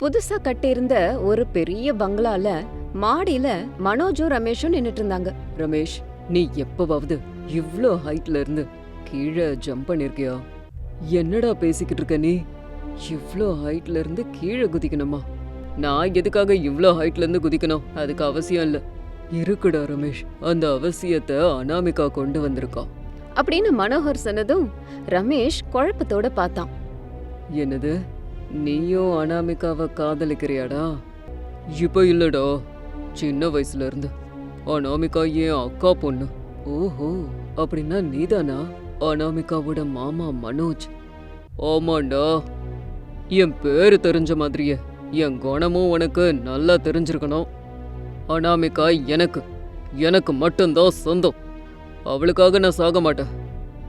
புதுசா கட்டியிருந்த ஒரு பெரிய பங்களால மாடியில மனோஜும் ரமேஷும் நின்னுட்டு இருந்தாங்க ரமேஷ் நீ எப்பவாவது இவ்ளோ ஹைட்ல இருந்து கீழே ஜம்ப் பண்ணிருக்கியா? என்னடா பேசிக்கிட்டு இருக்க நீ? இவ்ளோ ஹைட்ல இருந்து கீழே குதிக்கணுமா? நான் எதுக்காக இவ்ளோ ஹைட்ல இருந்து குதிக்கணும்? அதுக்கு அவசியம் இல்ல. இருக்குடா ரமேஷ் அந்த அவசியத்தை அனாமிகா கொண்டு வந்திருக்கா. அப்படின்னு மனோகர் சொன்னதும் ரமேஷ் குழப்பத்தோட பார்த்தான். என்னது? நீயும் அனாமிகாவை காதலிக்கிறியாடா? இப்போ இல்லடா சின்ன வயசுல இருந்து அனாமிகா என் அக்கா பொண்ணு. ஓஹோ அப்படின்னா நீதானா? அனாமிகாவோட மாமா மனோஜ். ஆமாண்டா. என் பேரு தெரிஞ்ச மாதிரியே என் குணமும் உனக்கு நல்லா தெரிஞ்சிருக்கணும். அனாமிகா எனக்கு எனக்கு மட்டும்தான் சொந்தம். அவளுக்காக நான் சாக மாட்டேன்.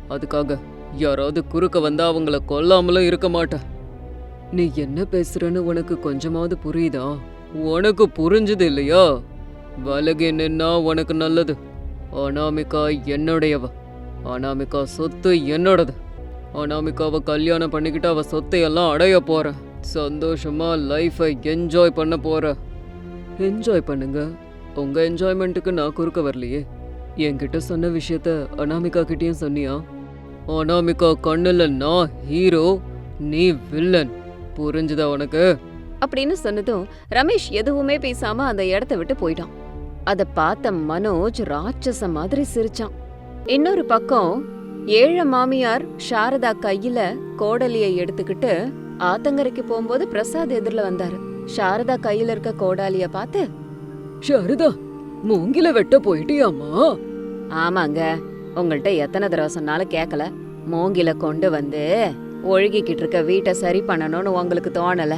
அதுக்காக யாராவது குறுக்க வந்தா அவங்கள கொல்லாமலும் இருக்க மாட்டேன். நீ என்ன பேசுறன்னு உனக்கு கொஞ்சமாவது புரியுதா? உனக்கு புரிஞ்சது இல்லையா? விலகி உனக்கு நல்லது. அனாமிகா என்னுடையவ. அனாமிகா சொத்து என்னோடது. அனாமிகாவை கல்யாணம் பண்ணிக்கிட்டு அவ சொத்தையெல்லாம் அடைய போற. சந்தோஷமா லைஃபை என்ஜாய் பண்ண போற. என்ஜாய் பண்ணுங்க. உங்க என்ஜாய்மெண்ட்டுக்கு நான் குறுக்க வரலையே. என்கிட்ட சொன்ன விஷயத்த அனாமிகா கிட்டேயும் சொன்னியா? அனாமிகா கண்ணில் நான் ஹீரோ நீ வில்லன் புரிஞ்சுதா உனக்கு? அப்படின்னு சொன்னதும் ரமேஷ் எதுவுமே பேசாம அந்த இடத்த விட்டு போயிட்டான். அத பார்த்த மனோஜ் ராட்சச மாதிரி சிரிச்சான். இன்னொரு பக்கம் ஏழை மாமியார் சாரதா கையில கோடலியை எடுத்துக்கிட்டு ஆத்தங்கரைக்கு போகும்போது பிரசாத் எதிரில வந்தாரு. சாரதா கையில இருக்க கோடாலிய பார்த்து ஷாரதா மூங்கில வெட்ட போயிட்டியாமா ஆமாங்க உங்கள்ட்ட எத்தனை தடவை சொன்னாலும் கேட்கல மூங்கில கொண்டு வந்து ஒழுகிக்கிட்டு இருக்க வீட்டை சரி பண்ணணும்னு உங்களுக்கு தோணல.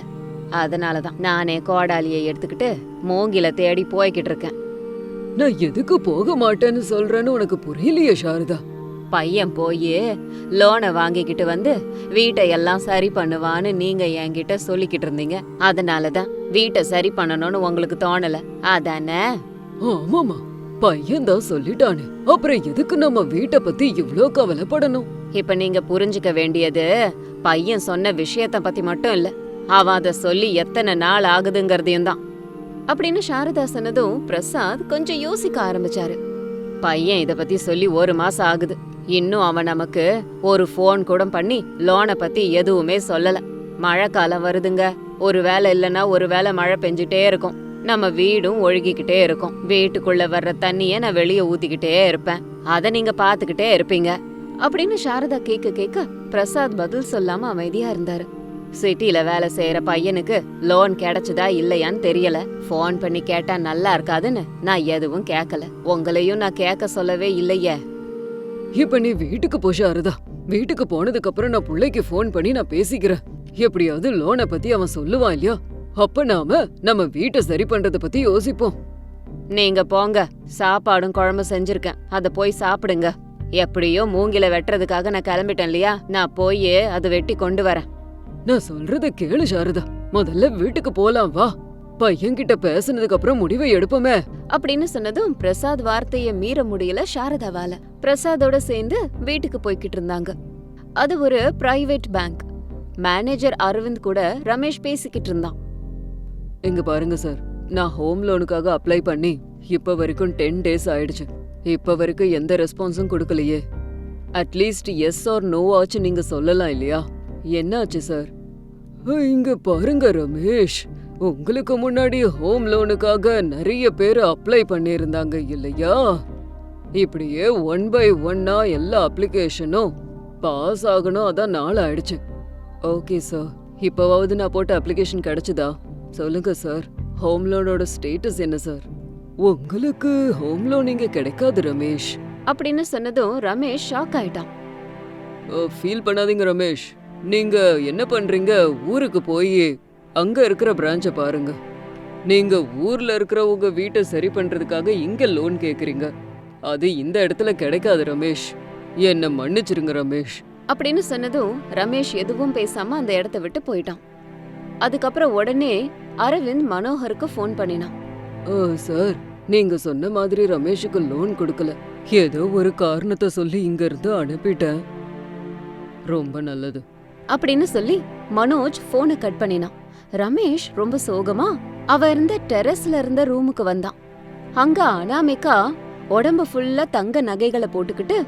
அதனாலதான் நானே கோடாலியை எடுத்துக்கிட்டு மூங்கில தேடி போய்கிட்டு இருக்கேன் நான் எதுக்கு போக மாட்டேன்னு சொல்றேன்னு உனக்கு புரியலையே சாரதா? பையன் போய் லோனை வாங்கிக்கிட்டு வந்து வீட்டை எல்லாம் சரி பண்ணுவான்னு நீங்க என்கிட்ட சொல்லிக்கிட்டு இருந்தீங்க அதனாலதான் வீட்டை சரி பண்ணணும்னு உங்களுக்கு தோணல. அதானே? ஆமாமா பையன் தான் சொல்லிட்டானே. அப்புறம் எதுக்கு நம்ம வீட்டை பத்தி இவ்ளோ கவலைப்படணும்? இப்ப நீங்க புரிஞ்சுக்க வேண்டியது பையன் சொன்ன விஷயத்த பத்தி மட்டும் இல்ல அவன் அதை சொல்லி எத்தனை நாள் ஆகுதுங்கிறதையும் தான். அப்படின்னு சாரதா சொன்னதும் பிரசாத் கொஞ்சம் யோசிக்க ஆரம்பிச்சாரு. பையன் இதை பத்தி சொல்லி ஒரு மாசம் ஆகுது. இன்னும் அவன் நமக்கு ஒரு ஃபோன் கூட பண்ணி லோனை பத்தி எதுவுமே சொல்லல. மழை காலம் வருதுங்க. ஒரு வேலை இல்லைன்னா ஒரு வேளை மழை பெஞ்சுட்டே இருக்கும். நம்ம வீடும் ஒழுகிக்கிட்டே இருக்கும். வீட்டுக்குள்ள வர்ற தண்ணிய நான் வெளியே ஊத்திக்கிட்டே இருப்பேன். அதை நீங்க பாத்துக்கிட்டே இருப்பீங்க. அப்படின்னு சாரதா கேட்க கேட்க பிரசாத் பதில் சொல்லாம அமைதியா இருந்தாரு. சிட்டில வேலை செய்யற பையனுக்கு லோன் கிடைச்சதா இல்லையான்னு தெரியல. ஃபோன் பண்ணி கேட்டா நல்லா இருக்காதுன்னு நான் எதுவும் கேட்கல உங்களையும் நான் கேட்க சொல்லவே இல்லையே. இப்ப நீ வீட்டுக்கு போ சாரதா. வீட்டுக்கு போனதுக்கு அப்புறம் நான் புள்ளைக்கு ஃபோன் பண்ணி நான் பேசிக்கிறேன். எப்படியாவது லோனை பத்தி அவன் சொல்லுவான் இல்லையா? அப்ப நாம நம்ம வீட்டை சரி பண்றத பத்தி யோசிப்போம். நீங்க போங்க. சாப்பாடும் குழம்பு செஞ்சிருக்கேன். அத போய் சாப்பிடுங்க. எப்படியோ மூங்கில வெட்டுறதுக்காக நான் கிளம்பிட்டேன் இல்லையா? நான் போய் அதை வெட்டி கொண்டு வரேன். நான் சொல்றத கேளு சாரதா. முதல்ல வீட்டுக்கு போலாம் வா. பையன்கிட்ட பேசுனதுக்கு அப்புறம் முடிவை எடுப்போமே. அப்படின்னு சொன்னதும் பிரசாத் வார்த்தைய மீற முடியல சாரதாவால. பிரசாதோட சேர்ந்து வீட்டுக்கு போய்கிட்டு இருந்தாங்க. அது ஒரு பிரைவேட் பேங்க் மேனேஜர் அரவிந்த் கூட ரமேஷ் பேசிக்கிட்டு இருந்தான். இங்க பாருங்க சார். நான் ஹோம் லோனுக்காக அப்ளை பண்ணி இப்ப வரைக்கும் டென் டேஸ் ஆயிடுச்சு. இப்ப வரைக்கும் எந்த ரெஸ்பான்ஸும் கொடுக்கலையே. அட்லீஸ்ட் எஸ் ஆர் நோ ஆச்சு நீங்க சொல்லலாம் இல்லையா? என்ன ஆச்சு சார் இங்க பாருங்க ரமேஷ். உங்களுக்கு முன்னாடி ஹோம் லோனுக்காக நிறைய பேர் அப்ளை பண்ணியிருந்தாங்க இல்லையா? இப்படியே ஒன் பை ஒன்னா எல்லா அப்ளிகேஷனும் பாஸ் ஆகணும் அதான் நாள் ஆயிடுச்சு. ஓகே சார் இப்போவாவது நான் போட்ட அப்ளிகேஷன் கிடைச்சதா? சொல்லுங்க சார் ஹோம் லோனோட ஸ்டேட்டஸ் என்ன சார் உங்களுக்கு ஹோம் லோன் இங்க கிடைக்காது ரமேஷ். அப்படின்னு சொன்னதும் ரமேஷ் ஷாக் ஆயிட்டான். ஃபீல் பண்ணாதீங்க ரமேஷ். நீங்க என்ன பண்றீங்க? ஊருக்கு போய் அங்க இருக்கிற பிரான்ச்சை பாருங்க. நீங்க ஊர்ல இருக்கிற உங்க வீட்டை சரி பண்றதுக்காக இங்க லோன் கேக்குறீங்க. அது இந்த இடத்துல கிடைக்காது ரமேஷ். என்ன மன்னிச்சிருங்க ரமேஷ். அப்படின்னு சொன்னதும் ரமேஷ் எதுவும் பேசாம அந்த இடத்த விட்டு போயிட்டான். அதுக்கப்புறம் உடனே அரவிந்த் மனோகருக்கு ஃபோன் பண்ணினான். சார் நீங்க சொன்ன மாதிரி ரமேஷுக்கு லோன் கொடுக்கல. ஏதோ ஒரு காரணத்தை சொல்லி இங்க இருந்து அனுப்பிட்டேன். ரொம்ப நல்லது. அப்படின்னு சொல்லி மனோஜ் போனை கட் பண்ணினான். ரமேஷ் ரொம்ப சோகமா அவ இருந்த டெரஸ்ல இருந்த ரூமுக்கு வந்தான். அங்க அனாமிகா உடம்பு ஃபுல்லா தங்க நகைகளை போட்டுக்கிட்டு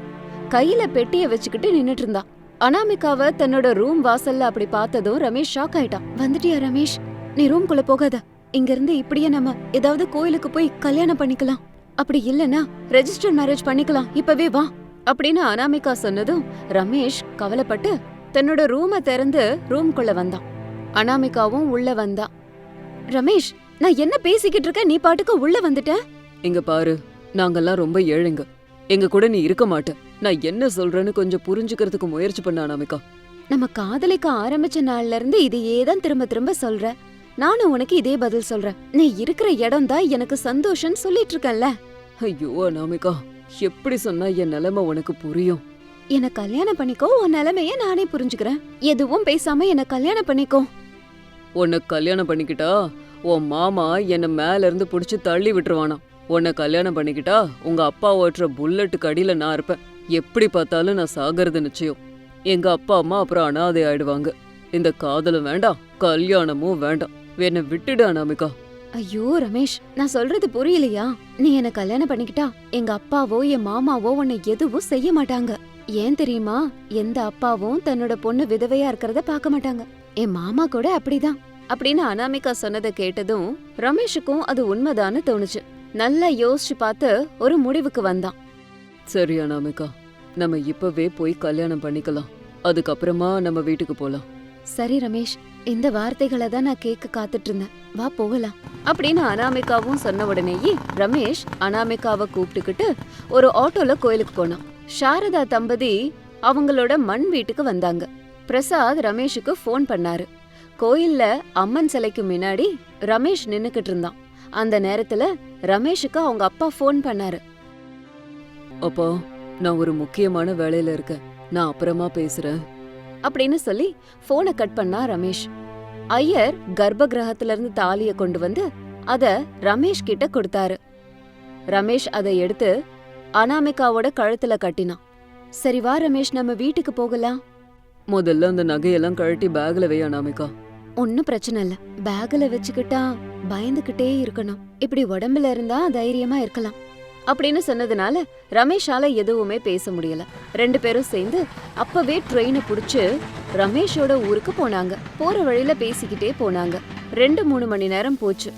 கையில பெட்டிய வச்சுக்கிட்டு நின்னுட்டு இருந்தா. அனாமிகாவ தன்னோட ரூம் வாசல்ல அப்படி பார்த்ததும் ரமேஷ் ஷாக் ஆயிட்டான். வந்துட்டியா ரமேஷ்? நீ ரூம்குள்ள போகாத. இங்க இருந்து இப்படியே நம்ம ஏதாவது கோயிலுக்கு போய் கல்யாணம் பண்ணிக்கலாம். அப்படி இல்லனா ரெஜிஸ்டர் மேரேஜ் பண்ணிக்கலாம். இப்பவே வா. அப்படின்னு அனாமிகா சொன்னதும் ரமேஷ் கவலைப்பட்டு தன்னோட ரூமை திறந்து ரூம்குள்ள வந்தான். அனாமிகாவும் உள்ள வந்தா. ரமேஷ் நான் என்ன பேசிக்கிட்டு இருக்க நீ பாட்டுக்கு உள்ள வந்துட்ட? இங்க பாரு நாங்கெல்லாம் ரொம்ப ஏழைங்க. எங்க கூட நீ இருக்க மாட்ட. நான் என்ன சொல்றேன்னு கொஞ்சம் புரிஞ்சுக்கிறதுக்கு முயற்சி பண்ண அனாமிகா. நம்ம காதலிக்க ஆரம்பிச்ச நாள்ல இருந்து இதையே தான் திரும்ப திரும்ப சொல்ற. நானும் உனக்கு இதே பதில் சொல்றேன். நீ இருக்கிற இடம் தான் எனக்கு சந்தோஷம் சொல்லிட்டு இருக்கேன்ல. ஐயோ அனாமிகா. எப்படி சொன்னா என் நிலைமை உனக்கு புரியும்? என்ன கல்யாணம் பண்ணிக்கோ உன் நிலைமைய நானே புரிஞ்சுக்கிறேன். எதுவும் பேசாம என்ன கல்யாணம் பண்ணிக்கோ. உன்னை கல்யாணம் பண்ணிக்கிட்டா உன் மாமா என்னை மேல இருந்து புடிச்சு தள்ளி விட்டுருவானா உன்னை கல்யாணம் பண்ணிக்கிட்டா உங்க அப்பா ஓட்டுற புல்லட்டுக்கு அடியில நான் இருப்பேன். எப்படி பார்த்தாலும் நான் சாகிறது நிச்சயம். எங்க அப்பா அம்மா அப்புறம் அனாதை ஆயிடுவாங்க. இந்த காதலும் வேண்டாம் கல்யாணமும் வேண்டாம். என்னை விட்டுடு அனாமிகா. ஐயோ ரமேஷ் நான் சொல்றது புரியலையா? நீ என்ன கல்யாணம் பண்ணிக்கிட்டா எங்க அப்பாவோ என் மாமாவோ உன்னை எதுவும் செய்ய மாட்டாங்க. ஏன் தெரியுமா? எந்த அப்பாவும் தன்னோட பொண்ணு விதவையா இருக்கிறத பார்க்க மாட்டாங்க. என் மாமா கூட அப்படிதான். அப்படின்னு அனாமிகா சொன்னதை கேட்டதும் ரமேஷுக்கும் அது உண்மைதான்னு தோணுச்சு. நல்லா யோசிச்சு பார்த்து ஒரு முடிவுக்கு வந்தான். சரி அனாமிகா. நம்ம இப்பவே போய் கல்யாணம் பண்ணிக்கலாம். அதுக்கப்புறமா நம்ம வீட்டுக்கு போலாம். சரி ரமேஷ். இந்த வார்த்தைகளை தான் நான் கேட்க காத்துட்டு இருந்தேன் வா போகலாம். அப்படின்னு அனாமிகாவும் சொன்ன உடனேயே ரமேஷ் அனாமிகாவை கூப்பிட்டுக்கிட்டு ஒரு ஆட்டோல கோயிலுக்கு போனான். சாரதா தம்பதி அவங்களோட மண் வீட்டுக்கு வந்தாங்க. பிரசாத் ரமேஷுக்கு ஃபோன் பண்ணாரு. கோயில்ல அம்மன் சிலைக்கு முன்னாடி ரமேஷ் நின்னுக்கிட்டு இருந்தான் அந்த நேரத்துல ரமேஷுக்கு அவங்க அப்பா ஃபோன் பண்ணாரு. அப்பா நான் ஒரு முக்கியமான வேலையில இருக்கேன். நான் அப்புறமா பேசுறேன். அப்படின்னு சொல்லி போனை கட் பண்ணா ரமேஷ். ஐயர் கர்ப்ப கிரகத்துல இருந்து தாலிய கொண்டு வந்து அத ரமேஷ் கிட்ட கொடுத்தாரு. ரமேஷ் அதை எடுத்து அனாமிகாவோட கழுத்துல கட்டினான். சரி வா ரமேஷ் நம்ம வீட்டுக்கு போகலாம். முதல்ல அந்த நகையெல்லாம் கழட்டி பேக்ல வை அனாமிகா. ஒன்னும் பிரச்சனை இல்ல. பேக்ல வச்சுக்கிட்டா பயந்துகிட்டே இருக்கணும். இப்படி உடம்புல இருந்தா தைரியமா இருக்கலாம். அப்படின்னு சொன்னதுனால ரமேஷால எதுவுமே பேச முடியல. ரெண்டு பேரும் சேர்ந்து அப்பவே ட்ரெயினை புடிச்சு ரமேஷோட ஊருக்கு போனாங்க. போற வழியில பேசிக்கிட்டே போனாங்க. ரெண்டு மூணு மணி நேரம் போச்சு.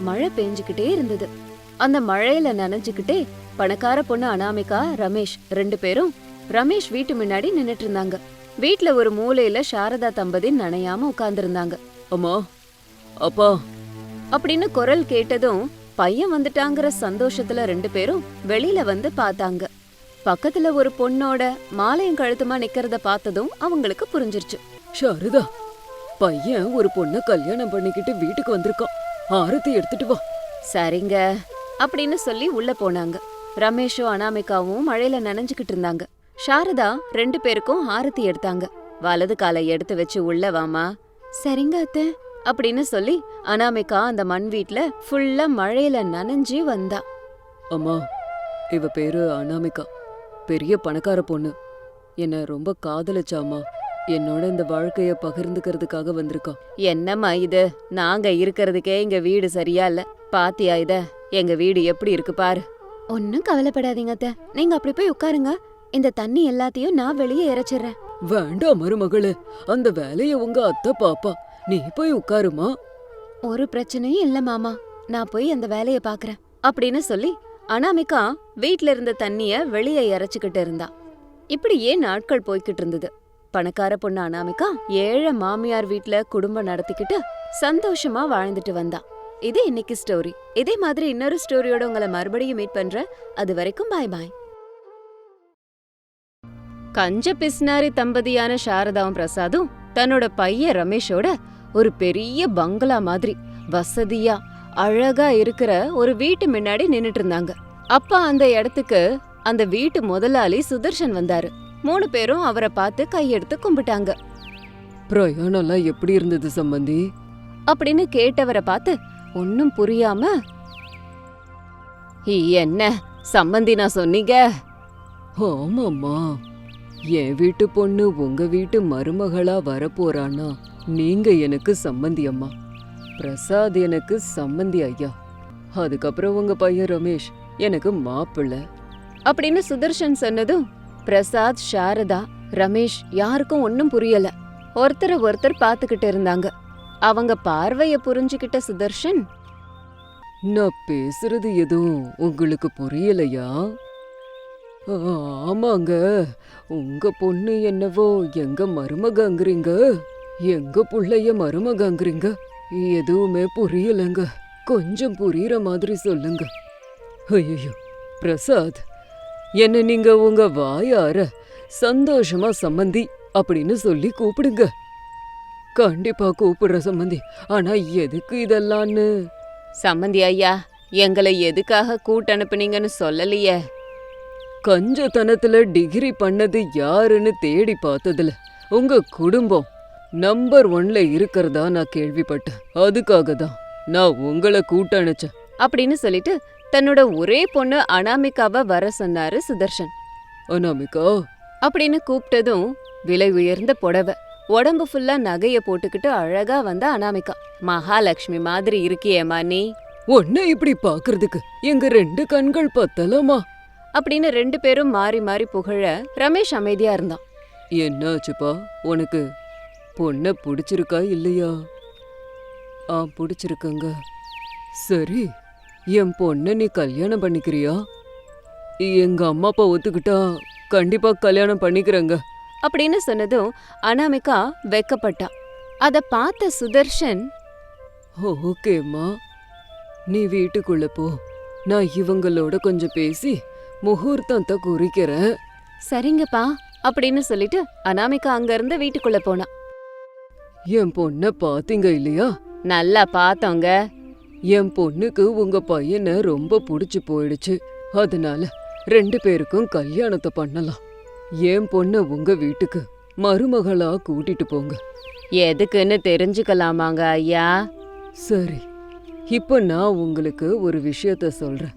மழை பெஞ்சுக்கிட்டே இருந்தது. அந்த மழையில நனைஞ்சுக்கிட்டே பணக்கார பொண்ணு அனாமிகா ரமேஷ் ரெண்டு பேரும் ரமேஷ் வீட்டு முன்னாடி நின்னுட்டு இருந்தாங்க. வீட்ல ஒரு மூலையில சாரதா தம்பதி நனையாம உட்கார்ந்திருந்தாங்க. அம்மா அப்பா. அப்படின்னு குரல் கேட்டதும் பையன் வந்துட்டாங்கிற சந்தோஷத்துல ரெண்டு பேரும் வெளியில வந்து பார்த்தாங்க. பக்கத்துல ஒரு பொண்ணோட மாலையும் கழுத்துமா நிக்கிறத பார்த்ததும் அவங்களுக்கு புரிஞ்சிருச்சு. சாரதா பையன் ஒரு பொண்ண கல்யாணம் பண்ணிக்கிட்டு வீட்டுக்கு வந்திருக்கான். ஆரத்தி எடுத்துட்டு வா. சரிங்க அப்படின்னு சொல்லி உள்ள போனாங்க. ரமேஷும் அனாமிகாவும் மழையில நனைஞ்சுக்கிட்டு இருந்தாங்க. சாரதா ரெண்டு பேருக்கும் ஆரத்தி எடுத்தாங்க. வலது காலை எடுத்து வச்சு உள்ள வாமா சரிங்க அத்தை. அப்படின்னு சொல்லி அனாமிகா அந்த மண் வீட்ல ஃபுல்லா மழையில நனைஞ்சு வந்தா. அம்மா இவ பேரு அனாமிகா. பெரிய பணக்கார பொண்ணு. என்ன ரொம்ப காதலிச்சாமா என்னோட இந்த வாழ்க்கைய பகிர்ந்துக்கிறதுக்காக வந்திருக்கா. என்னம்மா இது? நாங்க இருக்கறதுக்கே இங்க வீடு சரியா இல்ல. பாத்தியா இத? எங்க வீடு எப்படி இருக்கு பாரு. ஒன்னும் கவலைப்படாதீங்க அத்தை. நீங்க அப்படி போய் உட்காருங்க. இந்த தண்ணி எல்லாத்தையும் நான் வெளியே இறைச்சிடுறேன் வேண்டாம் மருமகளே. அந்த வேலைய உங்க அத்தை பாப்பா. நீ போய் உட்காருமா. ஒரு பிரச்சனையும் இல்ல மாமா. நான் போய் அந்த வேலைய பாக்குறேன் அப்படின்னு சொல்லி அனாமிகா வீட்ல இருந்த தண்ணிய வெளியே இறைச்சுக்கிட்டு இருந்தா. இப்படியே நாட்கள் போய்கிட்டு இருந்தது? பணக்கார பொண்ணு அனாமிகா ஏழை மாமியார் வீட்ல குடும்பம் நடத்திக்கிட்டு சந்தோஷமா வாழ்ந்துட்டு வந்தா. இது இன்னைக்கு ஸ்டோரி இதே மாதிரி இன்னொரு ஸ்டோரியோட உங்களை மறுபடியும் மீட் பண்றேன். அது வரைக்கும் பாய் பாய் கஞ்ச பிஸ்னாரி தம்பதியான சாரதாவும் பிரசாதும் தன்னோட பையன் ரமேஷோட ஒரு பெரிய பங்களா மாதிரி வசதியா அழகா இருக்கிற ஒரு வீட்டு முன்னாடி நின்னுட்டு இருந்தாங்க. அப்பா அந்த இடத்துக்கு அந்த வீட்டு முதலாளி சுதர்ஷன் வந்தாரு. மூணு பேரும் அவரை பார்த்து கையெடுத்து கும்பிட்டாங்க. பிரயாணம்லாம் எப்படி இருந்தது சம்பந்தி? அப்படின்னு கேட்டவரை பார்த்து ஒன்னும் புரியாம. "இ, என்ன? சம்மந்தி நான் சொன்னீங்க? ஆமாம்மா. என் வீட்டு பொண்ணு உங்க வீட்டு மருமகளா வரப்போறான்னா நீங்க எனக்கு சம்மந்தி அம்மா. பிரசாத் எனக்கு சம்மந்தி ஐயா. அதுக்கப்புறம் உங்க பையன் ரமேஷ். எனக்கு மாப்பிள்ளை. அப்படின்னு சுதர்ஷன் சொன்னதும் பிரசாத் சாரதா ரமேஷ் யாருக்கும் ஒன்றும் புரியல. ஒருத்தரை ஒருத்தர் பார்த்துக்கிட்டு இருந்தாங்க. அவங்க பார்வைய புரிஞ்சுக்கிட்ட சுதர்ஷன் நான் பேசுறது எதுவும் உங்களுக்கு புரியலையா? ஆமாங்க. உங்க பொண்ணு என்னவோ எங்க மருமகங்கிறீங்க. எங்க புள்ளைய மருமகங்கிறீங்க? எதுவுமே புரியலங்க. கொஞ்சம் புரியுற மாதிரி சொல்லுங்க. ஐயோ பிரசாத் என்ன நீங்க உங்க வாயார சந்தோஷமா சம்மந்தி அப்படின்னு சொல்லி கூப்பிடுங்க. கண்டிப்பா கூப்பிடுற சம்மந்தி. ஆனா எதுக்கு இதெல்லாம்னு சம்மந்தி ஐயா எங்களை எதுக்காக கூட்டனுப்புனீங்கன்னு சொல்லலையே. கஞ்சத்தனத்துல டிகிரி பண்ணது யாருன்னு தேடி பார்த்ததுல உங்க குடும்பம். நம்பர் ஒன்ல இருக்கிறதா நான் கேள்விப்பட்டேன். அதுக்காக தான் நான் உங்களை கூட்டணிச்சேன். அப்படின்னு சொல்லிட்டு தன்னோட ஒரே பொண்ணு அனாமிகாவை வர சொன்னாரு சுதர்ஷன். அனாமிகா? அப்படின்னு கூப்பிட்டதும் விலை உயர்ந்த புடவை உடம்பு ஃபுல்லா நகைய போட்டுக்கிட்டு அழகா வந்த அனாமிகா. மகாலட்சுமி மாதிரி இருக்கியேம்மா நீ? உன்னை இப்படி பாக்குறதுக்கு எங்க ரெண்டு கண்கள் பத்தலமா? அப்படின்னு ரெண்டு பேரும் மாறி மாறி புகழ ரமேஷ் அமைதியா இருந்தான். என்னாச்சுப்பா? உனக்கு பொண்ணை பிடிச்சிருக்கா இல்லையா? ஆ பிடிச்சிருக்கங்க. சரி என் பொண்ணை நீ கல்யாணம் பண்ணிக்கிறியா? எங்க அம்மா அப்பா ஒத்துக்கிட்டா கண்டிப்பா கல்யாணம் பண்ணிக்கிறேங்க. அப்படின்னு சொன்னதும் அனாமிகா வெக்கப்பட்டா. அத பார்த்த சுதர்ஷன் ஓகேம்மா. நீ வீட்டுக்குள்ள போ. நான் இவங்களோட கொஞ்சம் பேசி முகூர்த்தத்தை குறிக்கிறேன். சரிங்கப்பா அப்படின்னு சொல்லிட்டு அனாமிகா அங்க இருந்து வீட்டுக்குள்ள போனா. என் பொண்ணை பாத்தீங்க இல்லையா? நல்லா பார்த்தோங்க. என் பொண்ணுக்கு உங்க பையனை ரொம்ப பிடிச்சு போயிடுச்சு. அதனால ரெண்டு பேருக்கும் கல்யாணத்தை பண்ணலாம். என் பொண்ண உங்க வீட்டுக்கு மருமகளா கூட்டிட்டு போங்க. எதுக்குன்னு தெரிஞ்சுக்கலாமாங்க ஐயா? சரி இப்போ நான் உங்களுக்கு ஒரு விஷயத்த சொல்றேன்.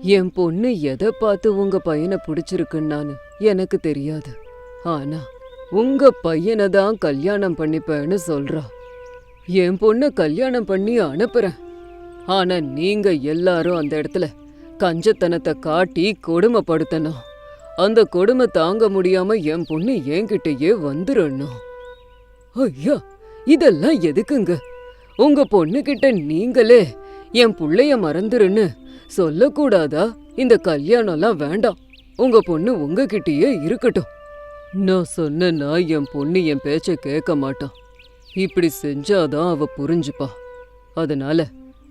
என் பொண்ணு எதை பார்த்து உங்க பையனை பிடிச்சிருக்குன்னான்னு எனக்கு தெரியாது. ஆனா உங்க பையனை தான் கல்யாணம் பண்ணிப்பேன்னு சொல்றா. என் பொண்ணை கல்யாணம் பண்ணி அனுப்புறேன். ஆனா நீங்க எல்லாரும் அந்த இடத்துல கஞ்சத்தனத்தை காட்டி கொடுமைப்படுத்தணும். அந்த கொடுமை தாங்க முடியாம என் பொண்ணு என்கிட்டயே வந்துடணும் ஐயா இதெல்லாம் எதுக்குங்க? உங்க பொண்ணுகிட்ட நீங்களே என் பிள்ளைய மறந்துருன்னு சொல்லக்கூடாதா? இந்த கல்யாணம்லாம் வேண்டாம். உங்க பொண்ணு உங்ககிட்டயே இருக்கட்டும். நான் சொன்னேன்னா என் பொண்ணு என் பேச்சை கேட்க மாட்டான் இப்படி செஞ்சாதான் அவ புரிஞ்சுப்பா. அதனால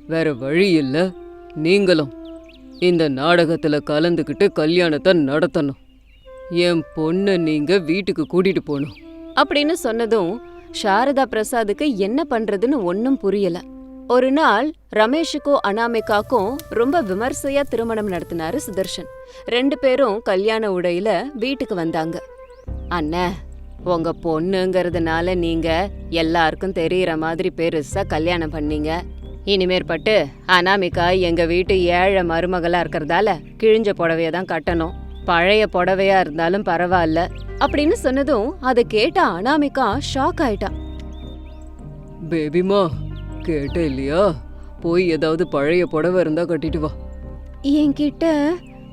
வேற வழி இல்லை. நீங்களும் இந்த நாடகத்தில் கலந்துக்கிட்டு கல்யாணத்தை நடத்தணும். என் பொண்ணை நீங்க வீட்டுக்கு கூட்டிட்டு போகணும் அப்படின்னு சொன்னதும் சாரதா பிரசாத்துக்கு என்ன பண்றதுன்னு ஒன்றும் புரியல. ஒரு நாள் ரமேஷுக்கும் அனாமிகாக்கும் ரொம்ப விமர்சையா திருமணம் நடத்தினாரு சுதர்ஷன். ரெண்டு பேரும் கல்யாண உடையில வீட்டுக்கு வந்தாங்க. அண்ணே உங்க பொண்ணுங்கிறதுனால நீங்க எல்லாருக்கும் தெரியற மாதிரி பெருசா கல்யாணம் பண்ணீங்க. இனிமேற்பட்டு அனாமிகா எங்க வீட்டு ஏழை மருமகளா இருக்கறதால கிழிஞ்ச புடவைய தான் கட்டணும். பழைய புடவையா இருந்தாலும் பரவாயில்ல. அப்படின்னு சொன்னதும் அதை கேட்ட அனாமிகா ஷாக் ஆயிட்டா. பேபிமா கேட்ட இல்லையா? போய் ஏதாவது பழைய புடவை இருந்தா கட்டிட்டு வா. என்கிட்ட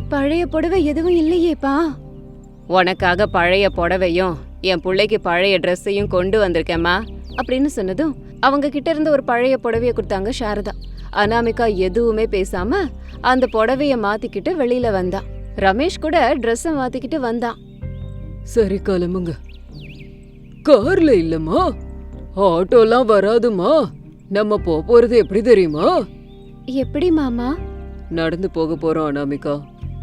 பழைய புடவை எதுவும் இல்லையேப்பா. உனக்காக பழைய புடவையும் என் பிள்ளைக்கு பழைய ட்ரெஸ்ஸையும் கொண்டு வந்திருக்கேம்மா அப்படின்னு சொன்னதும் அவங்க கிட்ட இருந்து ஒரு பழைய புடவைய கொடுத்தாங்க சாரதா. அனாமிகா எதுவுமே பேசாம அந்த புடவைய மாத்திக்கிட்டு வெளியில வந்தா. ரமேஷ் கூட ட்ரெஸ்ஸை மாத்திக்கிட்டு வந்தான் சரி கிளம்புங்க. கார்ல இல்லம்மா. ஆட்டோலாம் வராதுமா நம்ம போப் போறது எப்படி தெரியுமா? எப்படி மாமா? நடந்து போக போறோம் அனாமிகா.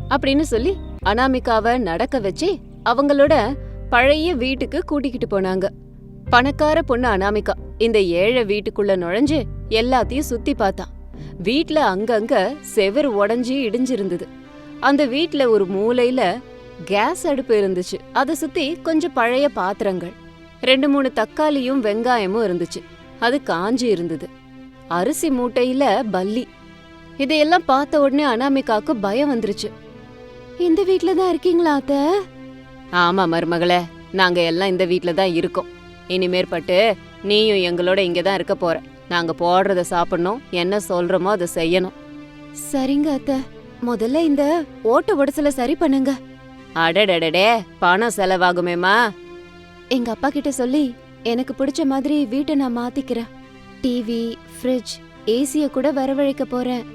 அப்படின்னு சொல்லி அனாமிகாவை நடக்க வச்சு அவங்களோட பழைய வீட்டுக்கு கூட்டிக்கிட்டு போனாங்க. பணக்கார பொண்ணு அனாமிகா இந்த ஏழை வீட்டுக்குள்ள நுழைஞ்சு எல்லாத்தையும் சுத்தி பார்த்தான் வீட்ல அங்கங்க செவர் உடஞ்சி இடிஞ்சிருந்தது. அந்த வீட்ல ஒரு மூலையில கேஸ் அடுப்பு இருந்துச்சு. அதை சுத்தி கொஞ்சம் பழைய பாத்திரங்கள். ரெண்டு மூணு தக்காளியும் வெங்காயமும் இருந்துச்சு. அது காஞ்சி இருந்தது. அரிசி மூட்டையில பல்லி. இதையெல்லாம் பார்த்த உடனே அனாமிகாக்கு பயம் வந்துருச்சு. இந்த வீட்ல தான் இருக்கீங்களா அத்த? ஆமா மருமகளே. நாங்க எல்லாம் இந்த வீட்ல தான் இருக்கோம். இனிமேற்பட்டு நீயும் எங்களோட இங்க தான் இருக்க போற. நாங்க போடுறத சாப்பிடணும் என்ன சொல்றோமோ அதை செய்யணும். சரிங்க அத்தை. முதல்ல இந்த ஓட்ட உடசல சரி பண்ணுங்க. அடடடடே பணம் செலவாகுமேமா எங்க அப்பா கிட்ட சொல்லி எனக்கு பிடிச்ச மாதிரி வீட்டை நான் மாத்திக்கிறேன். டிவி ஃப்ரிட்ஜ் ஏசிய கூட வரவழைக்க போறேன்.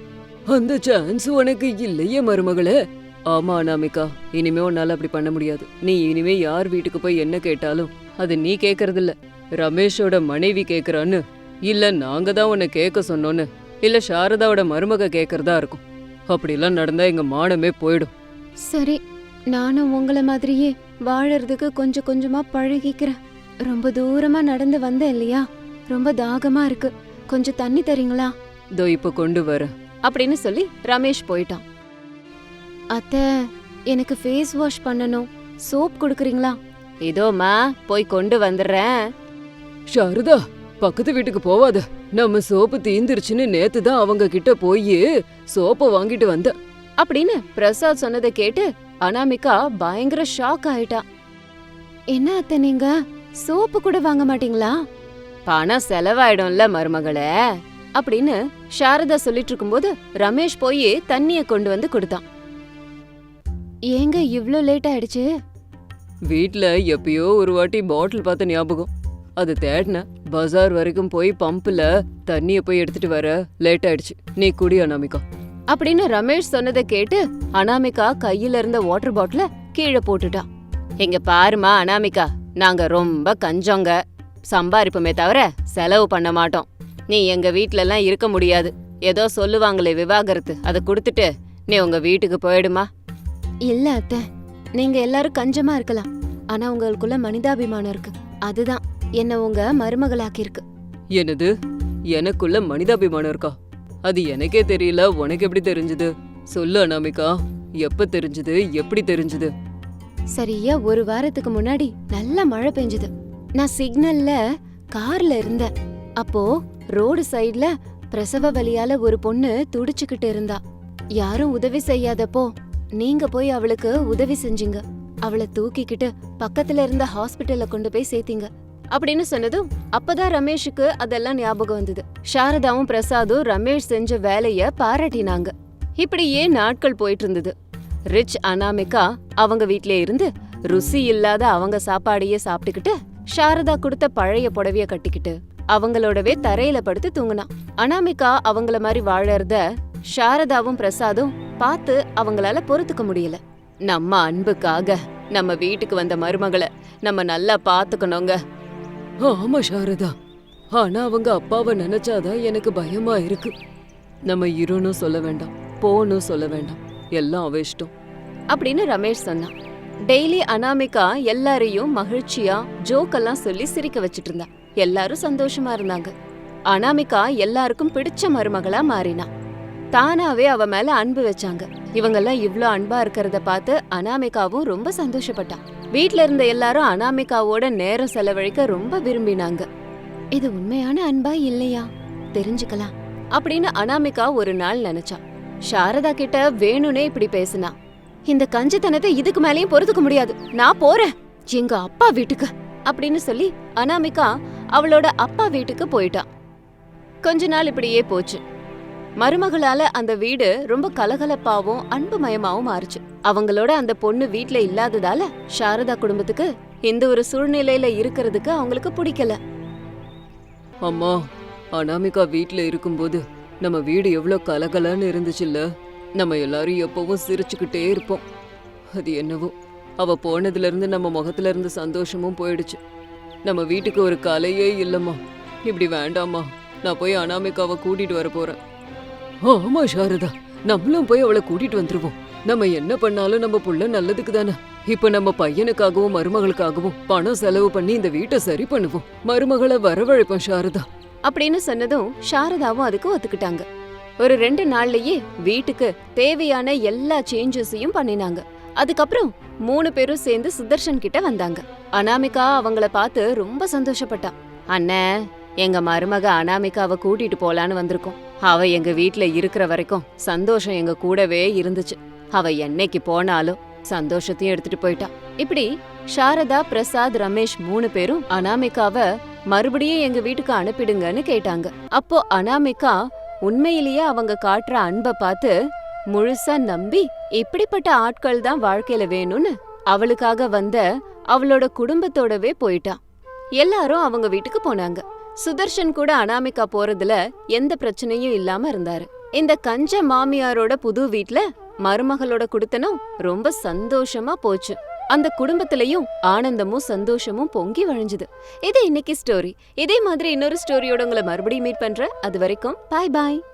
அந்த சான்ஸ் உனக்கு இல்லையே மருமகளே. ஆமா அனாமிகா இனிமே உன்னால அப்படி பண்ண முடியாது. நீ இனிமே யார் வீட்டுக்கு போய் என்ன கேட்டாலும் அது நீ கேக்குறது இல்ல ரமேஷோட மனைவி கேக்குறான்னு. இல்ல நாங்க தான் உன்னை கேட்க சொன்னோன்னு. இல்ல சாரதாவோட மருமக கேக்குறதா இருக்கும். அப்படிலாம் நடந்தா எங்க மானமே போயிடும். சரி நானும் உங்களை மாதிரியே வாழறதுக்கு கொஞ்சம் கொஞ்சமா பழகிக்கிறேன். ரொம்ப தூரமா நடந்து வந்தேன் இல்லையா? ரொம்ப தாகமா இருக்கு. கொஞ்சம் தண்ணி தரீங்களா? இதோ இப்ப கொண்டு வரேன். அப்படின்னு சொல்லி ரமேஷ் போயிட்டான். அத்தை எனக்கு ஃபேஸ் வாஷ் பண்ணணும். சோப் கொடுக்குறீங்களா? இதோமா போய் கொண்டு வந்துடுறேன். சாரதா பக்கத்து வீட்டுக்கு போவாத. நம்ம சோப்பு தீந்துருச்சுன்னு நேத்து தான் அவங்க கிட்ட போய் சோப்பை வாங்கிட்டு வந்த. அப்படின்னு பிரசாத் சொன்னதை கேட்டு அனாமிகா பயங்கர ஷாக் ஆயிட்டா. என்ன அத்தை நீங்க? சோப்பு கூட வாங்க மாட்டீங்களா? பணம் செலவாயிடும்ல மருமகளே. அப்படின்னு சாரதா சொல்லிட்டு இருக்கும்போது ரமேஷ் போய் தண்ணிய கொண்டு வந்து கொடுத்தான். ஏங்க இவ்ளோ லேட் ஆயிடுச்சு? வீட்ல எப்பயோ ஒரு வாட்டி பாட்டில் பார்த்த ஞாபகம். அது தேடின பஜார் வரைக்கும் போய் பம்ப்ல தண்ணிய போய் எடுத்துட்டு வர லேட் ஆயிடுச்சு. நீ குடி அனாமிகா. அப்படின்னு ரமேஷ் சொன்னதை கேட்டு அனாமிகா கையில இருந்த வாட்டர் பாட்டில கீழே போட்டுட்டா. இங்க பாருமா அனாமிகா. நாங்க ரொம்ப கஞ்சோங்க. சம்பாரிப்போமே தவிர செலவு பண்ண மாட்டோம். நீ எங்க வீட்ல எல்லாம் இருக்க முடியாது. ஏதோ சொல்லுவாங்களே விவாகரத்து. அதை கொடுத்துட்டு நீ உங்க வீட்டுக்கு போயிடுமா. இல்ல அத்த. நீங்க எல்லாரும் கஞ்சமா இருக்கலாம். ஆனா உங்களுக்குள்ள மனிதாபிமானம் இருக்கு. அதுதான். என்ன உங்க மருமகளாக்கி இருக்கு என்னது? எனக்குள்ள மனிதாபிமானம் இருக்கா? அது எனக்கே தெரியல. உனக்கு எப்படி தெரிஞ்சது? சொல்லு அனாமிகா. எப்ப தெரிஞ்சது? எப்படி தெரிஞ்சது? சரியா ஒரு வாரத்துக்கு முன்னாடி நல்ல மழை பெஞ்சது. நான் சிக்னல்ல கார்ல இருந்தேன். அப்போ ரோடு சைடுல பிரசவ வலியால ஒரு பொண்ணு துடிச்சுக்கிட்டு இருந்தா. யாரும் உதவி செய்யாதப்போ நீங்க போய் அவளுக்கு உதவி செஞ்சீங்க. அவளை தூக்கிக்கிட்டு பக்கத்துல இருந்த ஹாஸ்பிட்டல்ல கொண்டு போய் சேர்த்தீங்க. அப்படின்னு சொன்னதும் அப்பதான் ரமேஷுக்கு அதெல்லாம் ஞாபகம் வந்தது. சாரதாவும் பிரசாதும் ரமேஷ் செஞ்ச வேலைய பாராட்டினாங்க. இப்படியே நாட்கள் போயிட்டு இருந்தது ரிச் அனாமிகா அவங்க வீட்லயே இருந்து ருசி இல்லாத அவங்க சாப்பாடையே சாப்பிட்டுக்கிட்டு சாரதா கொடுத்த பழைய புடவைய கட்டிக்கிட்டு அவங்களோடவே தரையில படுத்து தூங்குனா. அனாமிகா அவங்கள மாதிரி வாழறத சாரதாவும் பிரசாதும் பார்த்து அவங்களால பொறுத்துக்க முடியல. நம்ம அன்புக்காக நம்ம வீட்டுக்கு வந்த மருமகளை நம்ம நல்லா பாத்துக்கணுங்க ஆமா சாரதா. ஆனா அவங்க அப்பாவை நினைச்சாதான் எனக்கு பயமா இருக்கு. நம்ம இருனும் சொல்ல வேண்டாம் போனும் சொல்ல வேண்டாம். எல்லாம் அவ இஷ்டம். அப்படின்னு ரமேஷ் சொன்னான். டெய்லி அனாமிகா எல்லாரையும் மகிழ்ச்சியா ஜோக்கெல்லாம் சொல்லி சிரிக்க வச்சிட்டு இருந்தா. எல்லாரும் சந்தோஷமா இருந்தாங்க. அனாமிகா எல்லாருக்கும் பிடிச்ச மருமகளா மாறினா. தானாவே அவ மேல அன்பு வச்சாங்க. இவங்கெல்லாம் இவ்ளோ அன்பா இருக்கிறத பார்த்து அனாமிகாவும் ரொம்ப சந்தோஷப்பட்டா. வீட்ல இருந்த எல்லாரும் அனாமிகாவோட நேரம் செலவழிக்க ரொம்ப விரும்பினாங்க. இது உண்மையான அன்பா இல்லையா? தெரிஞ்சுக்கலாம். அப்படின்னு அனாமிகா ஒரு நாள் நினைச்சா. சாரதா கிட்ட வேணும்னே இப்படி பேசினா. இந்த கஞ்சத்தனத்தை இதுக்கு மேலயும் பொறுத்துக்க முடியாது. நான் போறேன். எங்க அப்பா வீட்டுக்கு. அப்படின்னு சொல்லி அனாமிகா அவளோட அப்பா வீட்டுக்கு போயிட்டான் கொஞ்ச நாள் இப்படியே போச்சு. மருமகளால அந்த வீடு ரொம்ப கலகலப்பாவும் அன்புமயமாவும் மாறுச்சு. அவங்களோட அந்த பொண்ணு வீட்ல இல்லாததால சாரதா குடும்பத்துக்கு இந்த ஒரு சூழ்நிலையில இருக்கிறதுக்கு அவங்களுக்கு பிடிக்கல. அம்மா அனாமிகா வீட்ல இருக்கும்போது நம்ம வீடு எவ்வளோ கலகலன்னு இருந்துச்சுல்ல? நம்ம எல்லாரும் எப்பவும் சிரிச்சுக்கிட்டே இருப்போம். அது என்னவோ அவ போனதுல இருந்து நம்ம முகத்துல இருந்து சந்தோஷமும் போயிடுச்சு. நம்ம வீட்டுக்கு ஒரு கலையே இல்லம்மா. இப்படி வேண்டாம்மா. நான் போய் அனாமிகாவை கூட்டிட்டு வர போறேன். ஆமா சாரதா. நம்மளும் போய் அவளை கூட்டிட்டு வந்துருவோம். நம்ம என்ன பண்ணாலும் நம்ம புள்ள நல்லதுக்கு தானே. இப்ப நம்ம பையனுக்காகவும் மருமகளுக்காகவும் பணம் செலவு பண்ணி இந்த வீட்டை சரி பண்ணுவோம். மருமகளை வரவழைப்போம் சாரதா. அப்படின்னு சொன்னதும் சாரதாவும் அதுக்கு ஒத்துக்கிட்டாங்க. ஒரு ரெண்டு நாள்லயே வீட்டுக்கு தேவையான எல்லா சேஞ்சஸையும் பண்ணினாங்க. அதுக்கப்புறம் மூணு பேரும் சேர்ந்து சுதர்ஷன் கிட்ட வந்தாங்க. அனாமிகா அவங்கள பார்த்து ரொம்ப சந்தோஷப்பட்டா. அண்ணே எங்க மருமக அனாமிகாவை கூட்டிட்டு போலான்னு வந்திருக்கோம். அவ எங்க வீட்ல இருக்கிற வரைக்கும் சந்தோஷம் எங்க கூடவே இருந்துச்சு. அவ என்னைக்கு போனாலும் சந்தோஷத்தையும் எடுத்துட்டு போயிட்டா. இப்படி சாரதா பிரசாத் ரமேஷ் மூணு பேரும் அனாமிகாவ மறுபடியும் எங்க வீட்டுக்கு அனுப்பிடுங்கன்னு கேட்டாங்க. அப்போ அனாமிகா உண்மையிலேயே அவங்க காட்டுற அன்பை பார்த்து முழுசா நம்பி இப்படிப்பட்ட ஆட்கள் தான் வாழ்க்கையில வேணும்னு அவளுக்காக வந்த அவளோட குடும்பத்தோடவே போயிட்டா. எல்லாரும் அவங்க வீட்டுக்கு போனாங்க. சுதர்ஷன் கூட அனாமிகா போறதுல எந்த பிரச்சனையும் இல்லாம இருந்தாரு. இந்த கஞ்ச மாமியாரோட புது வீட்ல மருமகளோட குடுத்தனும் ரொம்ப சந்தோஷமா போச்சு. அந்த குடும்பத்திலையும் ஆனந்தமும் சந்தோஷமும் பொங்கி வழிஞ்சுது. இது இன்னைக்கு ஸ்டோரி இதே மாதிரி இன்னொரு ஸ்டோரியோட உங்களை மறுபடியும் மீட் பண்ற அது வரைக்கும் பாய் பாய்